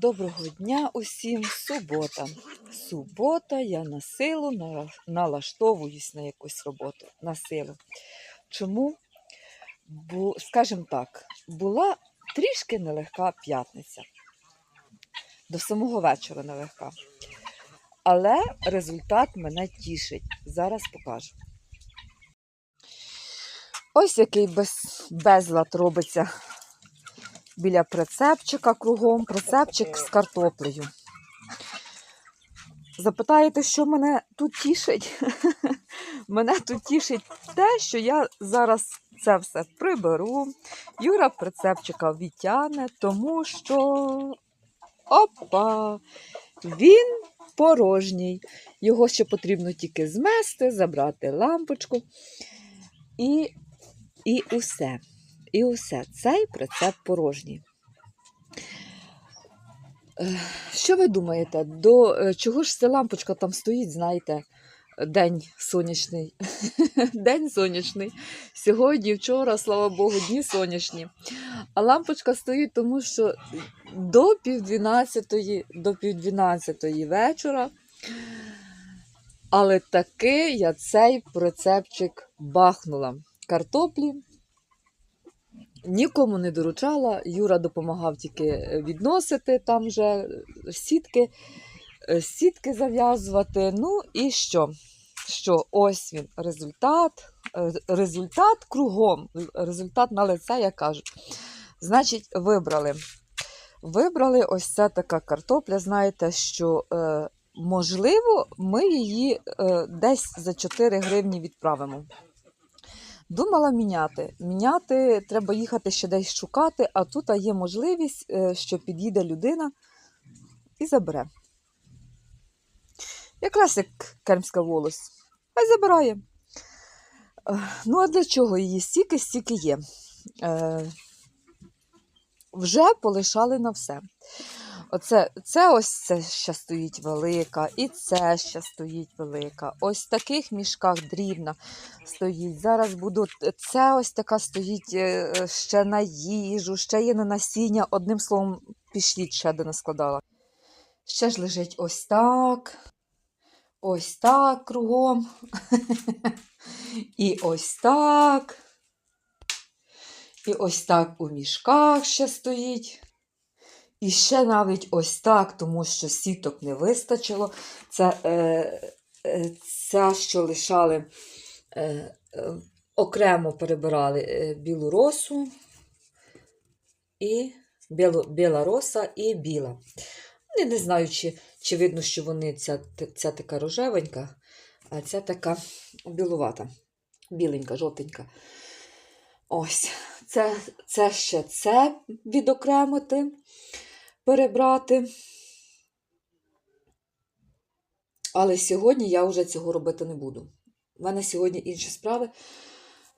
Доброго дня усім. Субота. Субота, я на силу налаштовуюсь на якусь роботу. На силу. Чому? Бо, скажімо так, була трішки нелегка п'ятниця. До самого вечора нелегка. Але результат мене тішить. Зараз покажу. Ось який без, безлад робиться біля прицепчика кругом, прицепчик з картоплею. Запитаєте, що мене тут тішить? мене тут тішить те, що я зараз це все приберу. Юра прицепчика відтягне, тому що опа! Він порожній. Його ще потрібно тільки змести, забрати лампочку. І, і усе. І усе. Цей прицеп порожній. Е, Що ви думаєте, до е, чого ж ця лампочка там стоїть, знаєте, день сонячний. День сонячний. Сьогодні, вчора, слава Богу, дні сонячні. А лампочка стоїть, тому що до півдвінадцятої, до півдвінадцятої вечора. Але таки я цей прицепчик бахнула. Картоплі нікому не доручала. Юра допомагав тільки е, відносити там вже е, сітки, е, сітки зав'язувати. Ну і що? Що ось він результат, результат кругом, результат на лице, я кажу. Значить, вибрали. Вибрали ось ця така картопля. Знаєте, що е, можливо, ми її е, десь за 4 гривні відправимо. Думала міняти. Міняти треба їхати ще десь шукати, а тут є можливість, е, що під'їде людина і забере. Якраз як кермська волость. Хай забирає. Е, Ну, а для чого її стільки, стільки є. Е, Вже полишали на все. Оце, це ось це ще стоїть велика, і це ще стоїть велика. Ось в таких мішках дрібна стоїть. Зараз буду. Це ось така стоїть е, е, ще на їжу, ще є на насіння. Одним словом, пішліть ще де не складала. Ще ж лежить ось так. Ось так кругом. І ось так. І ось так у мішках ще стоїть. І ще навіть ось так, тому що сіток не вистачило. Це е, е, що лишали, е, окремо перебирали е, білу росу, і білу, біла роса і біла. Я не знаю, чи, чи видно, що вони ця, ця така рожевенька, а ця така білувата, біленька, жовтенька. Ось, це, це ще це відокремити перебрати. Але сьогодні я вже цього робити не буду. У мене сьогодні інші справи.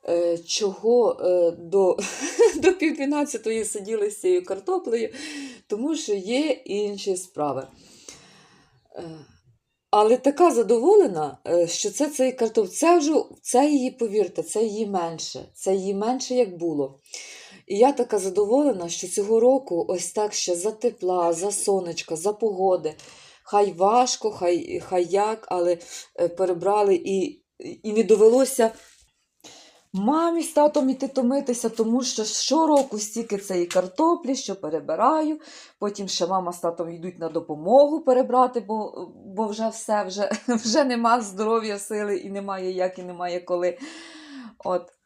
Е, Чого е, до, до півдвінадцятої сиділи з цією картоплею, тому що є інші справи. Е, Але така задоволена, що це цей картоп. Це вже це її, повірте, це її менше. Це її менше, як було. І я така задоволена, що цього року ось так ще за тепла, за сонечка, за погоди. Хай важко, хай, хай як, але е, перебрали і, і не довелося мамі з татом іти томитися, тому що щороку стільки цієї картоплі, що перебираю. Потім ще мама з татом йдуть на допомогу перебрати, бо, бо вже все, вже, вже нема здоров'я, сили і немає як, і немає коли. От.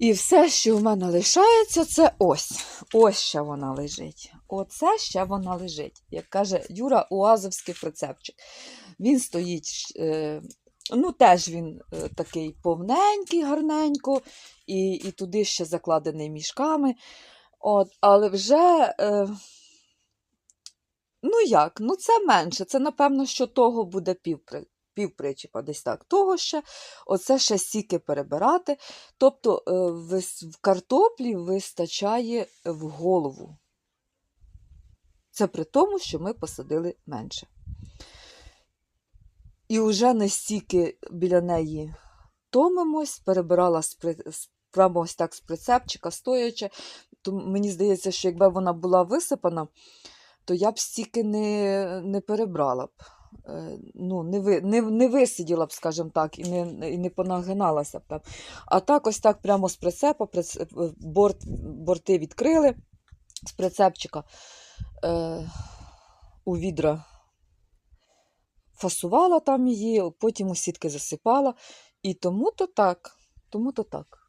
І все, що в мене лишається, це ось. Ось ще вона лежить. Оце ще вона лежить. Як каже Юра, уазовський прицепчик. Він стоїть, е, ну теж він е, такий повненький, гарненько, і, і туди ще закладений мішками. От, але вже, е, ну як, ну це менше. Це, напевно, що того буде півпри, півпричіпа, десь так. Того ще, оце ще сіки перебирати. Тобто е, в картоплі вистачає в голову. Це при тому, що ми посадили менше. І вже не стільки біля неї томимось, перебирала прямо ось так з прицепчика, стоячи. то мені здається, що якби вона була висипана, то я б стільки не, не перебрала б. Е, Ну, не, ви, не, не висиділа б, скажімо так, і не, і не понагиналася б там. А так, ось так прямо з прицепа, приц- е, борт, борти відкрили з прицепчика е, у відра фасувала там її, потім у сітки засипала. І тому то так. Тому то так.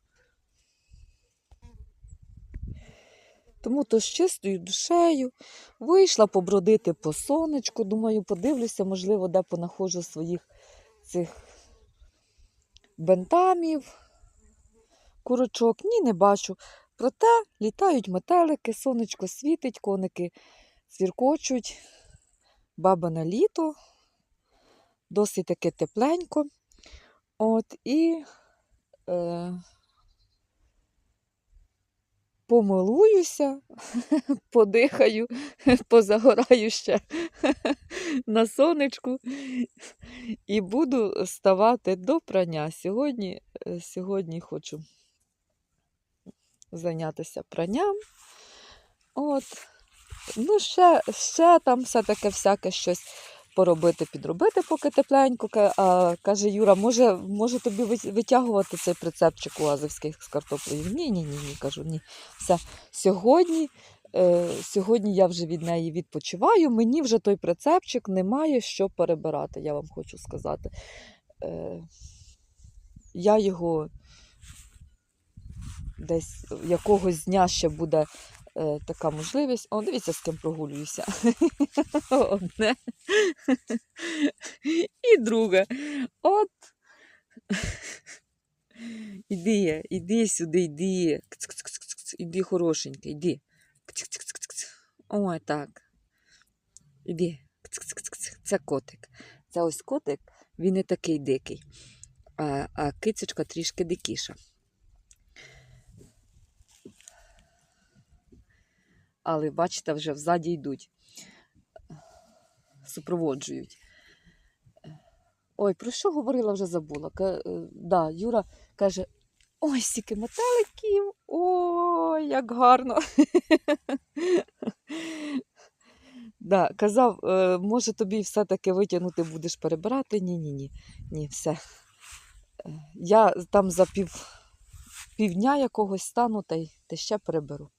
Тому то з чистою душею вийшла побродити по сонечку. Думаю, подивлюся, можливо, де понаходжу своїх цих бентамів, курочок. Ні, не бачу. Проте літають метелики, сонечко світить, коники цвіркочуть, баба на літо, досить таки тепленько. От і е, помилуюся, подихаю, позагораю ще на сонечку і буду ставати до прання. Сьогодні, е, сьогодні хочу зайнятися пранням. От. Ну, ще, ще там все таке всяке щось поробити, підробити, поки тепленько. А, каже Юра, може, може тобі витягувати цей прицепчик уазовський з картоплею? Ні, ні, ні, ні, кажу, ні. Все. Сьогодні, е, сьогодні я вже від неї відпочиваю. Мені вже той прицепчик немає що перебирати, я вам хочу сказати. Е, я його десь якогось дня ще буде е, така можливість. О, дивіться, з ким прогулююся. Одне. І друге. От. Іди, іди сюди. Кц-кц-кц-кц. Іди, хорошенька, іди. Ой, так. Іди. Це котик. Це ось котик, він не такий дикий, а, а кицечка трішки дикіша. Але бачите, вже взаді йдуть, супроводжують. Ой, про що говорила, вже забула. Ка- е, да, Юра каже: ой, стільки метеликів, ой, як гарно. да, казав, е, може тобі все-таки витягнути будеш перебирати. Ні, ні, ні. Все. Е, Я там за пів, півдня якогось стану та й ще переберу.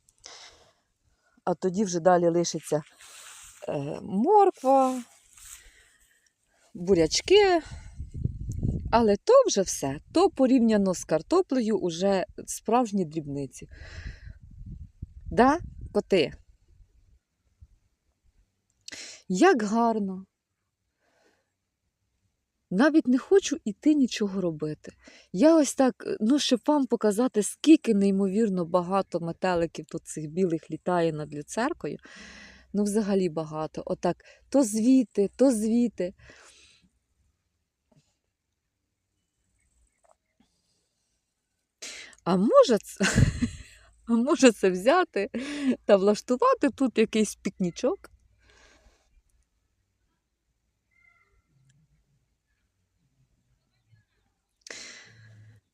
А тоді вже далі лишиться е, морква, бурячки. Але то вже все. То порівняно з картоплею уже справжні дрібниці. Да, коти? Як гарно. Навіть не хочу іти нічого робити. Я ось так, ну, щоб вам показати, скільки неймовірно багато метеликів тут цих білих літає над люцеркою. Ну, взагалі багато. Отак, то звідти, то звідти. А може, а може це взяти та влаштувати тут якийсь пікнічок?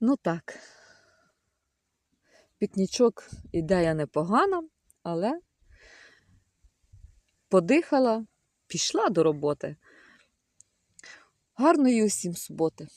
Ну так. Пікнічок ідея непогана, але подихала, пішла до роботи. Гарної усім суботи!